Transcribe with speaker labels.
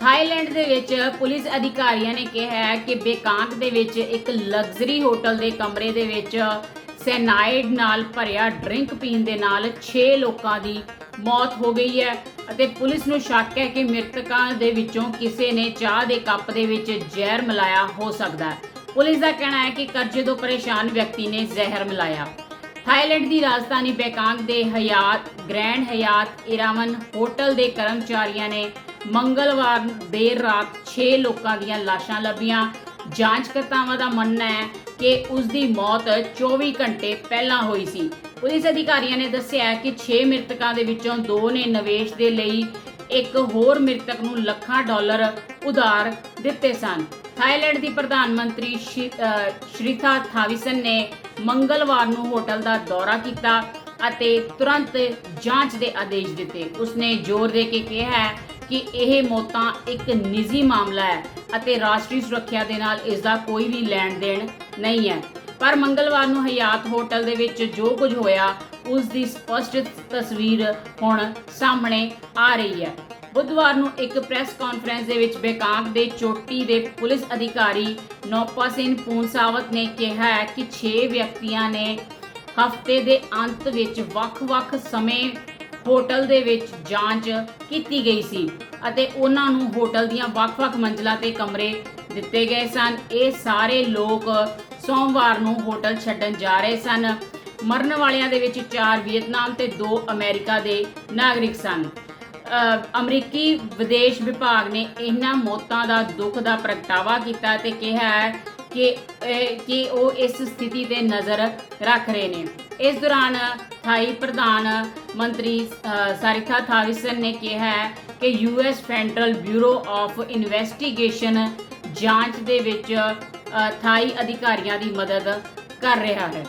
Speaker 1: Thailand ਦੇ ਵਿੱਚ police ਅਧਿਕਾਰੀਆਂ ਨੇ ਕਿਹਾ ਹੈ ਕਿ ਬੇਕਾਂਗ ਦੇ ਵਿੱਚ ਇੱਕ ਲਗਜ਼ਰੀ ਹੋਟਲ ਦੇ ਕਮਰੇ ਦੇ ਵਿੱਚ ਸੈਨਾਈਡ ਨਾਲ ਭਰਿਆ ਡਰਿੰਕ ਪੀਣ ਦੇ ਨਾਲ 6 ਲੋਕਾਂ ਦੀ ਮੌਤ ਹੋ ਗਈ ਹੈ ਅਤੇ ਪੁਲਿਸ ਨੂੰ ਸ਼ੱਕ ਹੈ ਕਿ ਮ੍ਰਿਤਕਾਂ ਦੇ ਵਿੱਚੋਂ ਕਿਸੇ ਨੇ ਚਾਹ ਦੇ ਕੱਪ ਦੇ ਵਿੱਚ ਜ਼ਹਿਰ ਮਿਲਾਇਆ ਹੋ ਸਕਦਾ ਹੈ। ਪੁਲਿਸ ਦਾ ਕਹਿਣਾ ਹੈ ਕਿ ਕਰਜ਼ੇ ਤੋਂ ਪਰੇਸ਼ਾਨ ਵਿਅਕਤੀ ਨੇ ਜ਼ਹਿਰ ਮਿਲਾਇਆ। ਥਾਈਲੈਂਡ ਦੀ ਰਾਜਧਾਨੀ ਬੈਕਾਂਗ ਦੇ ਹਯਾਤ, ਗ੍ਰੈਂਡ ਹਯਾਤ ਇਰਾਵਨ ਹੋਟਲ ਦੇ ਕਰਮਚਾਰੀਆਂ ਨੇ ਮੰਗਲਵਾਰ ਦੇਰ ਰਾਤ 6 ਲੋਕਾਂ ਦੀਆਂ ਲਾਸ਼ਾਂ ਲੱਭੀਆਂ। ਜਾਂਚਕਰਤਾਵਾਂ ਦਾ ਮੰਨਣਾ ਹੈ ਕਿ ਉਸ ਦੀ ਮੌਤ 24 ਘੰਟੇ ਪਹਿਲਾਂ ਹੋਈ ਸੀ। ਪੁਲਿਸ ਅਧਿਕਾਰੀਆਂ ਨੇ ਦੱਸਿਆ ਕਿ 6 ਮ੍ਰਿਤਕਾਂ ਦੇ ਵਿੱਚੋਂ 2 ਨੇ ਨਿਵੇਸ਼ ਦੇ ਲਈ ਇੱਕ ਹੋਰ ਮ੍ਰਿਤਕ ਨੂੰ ਲੱਖਾਂ ਡਾਲਰ ਉਧਾਰ ਦਿੱਤੇ ਸਨ। ਥਾਈਲੈਂਡ ਦੀ ਪ੍ਰਧਾਨ ਮੰਤਰੀ ਸ਼੍ਰੀ- ਸ਼੍ਰੀਥਾ ਥਾਵਿਸਨ ਨੇ ਮੰਗਲਵਾਰ ਨੂੰ ਹੋਟਲ ਦਾ ਦੌਰਾ ਕੀਤਾ ਅਤੇ ਤੁਰੰਤ ਜਾਂਚ ਦੇ ਆਦੇਸ਼ ਦਿੱਤੇ। ਉਸਨੇ ਜ਼ੋਰ ਦੇ ਕੇ ਕਿਹਾ ਕਿ ਇਹ ਮੌਤਾਂ ਇੱਕ ਨਿੱਜੀ ਮਾਮਲਾ ਹੈ ਅਤੇ ਰਾਸ਼ਟਰੀ ਸੁਰੱਖਿਆ ਦੇ ਨਾਲ ਇਸ ਦਾ ਕੋਈ ਵੀ ਲੈਣ ਦੇਣ ਨਹੀਂ ਹੈ। ਪਰ ਮੰਗਲਵਾਰ ਨੂੰ ਹਯਾਤ ਹੋਟਲ ਦੇ ਵਿੱਚ ਜੋ ਕੁਝ ਹੋਇਆ ਉਸ ਦੀ ਸਪਸ਼ਟ ਤਸਵੀਰ ਹੁਣ ਸਾਹਮਣੇ ਆ ਰਹੀ ਹੈ। ਬੁੱਧਵਾਰ ਨੂੰ ਇੱਕ ਪ੍ਰੈਸ ਕਾਨਫਰੰਸ ਦੇ ਵਿੱਚ ਬੇਕਾਂਗ ਦੇ ਚੋਟੀ ਦੇ ਪੁਲਿਸ ਅਧਿਕਾਰੀ ਨੌਪਾ ਸਿੰਘ ਪੂਨਸਾਵਤ ਨੇ ਕਿਹਾ ਹੈ ਕਿ 6 ਵਿਅਕਤੀਆਂ ਨੇ ਹਫ਼ਤੇ ਦੇ ਅੰਤ ਵਿੱਚ ਵੱਖ-ਵੱਖ ਸਮੇਂ ਹੋਟਲ ਦੇ ਵਿੱਚ ਜਾਂਚ ਕੀਤੀ ਗਈ ਸੀ ਅਤੇ ਉਹਨਾਂ ਨੂੰ ਹੋਟਲ ਦੀਆਂ ਵੱਖ-ਵੱਖ ਮੰਜ਼ਲਾਂ ਤੇ ਕਮਰੇ ਦਿੱਤੇ ਗਏ ਸਨ। ਇਹ ਸਾਰੇ ਲੋਕ ਸੋਮਵਾਰ ਨੂੰ ਹੋਟਲ ਛੱਡਣ ਜਾ ਰਹੇ ਸਨ। ਮਰਨ ਵਾਲਿਆਂ ਦੇ ਵਿੱਚ 4 ਵੀਅਤਨਾਮ ਤੇ 2 ਅਮਰੀਕਾ ਦੇ ਨਾਗਰਿਕ ਸਨ। ਅਮਰੀਕੀ ਵਿਦੇਸ਼ ਵਿਭਾਗ ਨੇ ਇਹਨਾਂ ਮੌਤਾਂ ਦਾ ਦੁੱਖ ਦਾ ਪ੍ਰਗਟਾਵਾ ਕੀਤਾ ਤੇ ਕਿਹਾ ਹੈ ਕਿ ਕਿ ਉਹ ਇਸ ਸਥਿਤੀ ਤੇ ਨਜ਼ਰ ਰੱਖ ਰਹੇ ਨੇ। ਇਸ ਦੌਰਾਨ ਥਾਈ ਪ੍ਰਧਾਨ ਮੰਤਰੀ ਅ, ਥਾਵਿਸਨ ਨੇ ਕਿਹਾ ਹੈ ਕਿ US federal bureau of investigation ਜਾਂਚ ਦੇ ਵਿੱਚ ਥਾਈ ਅਧਿਕਾਰੀਆਂ ਦੀ ਮਦਦ ਕਰ ਰਿਹਾ ਹੈ।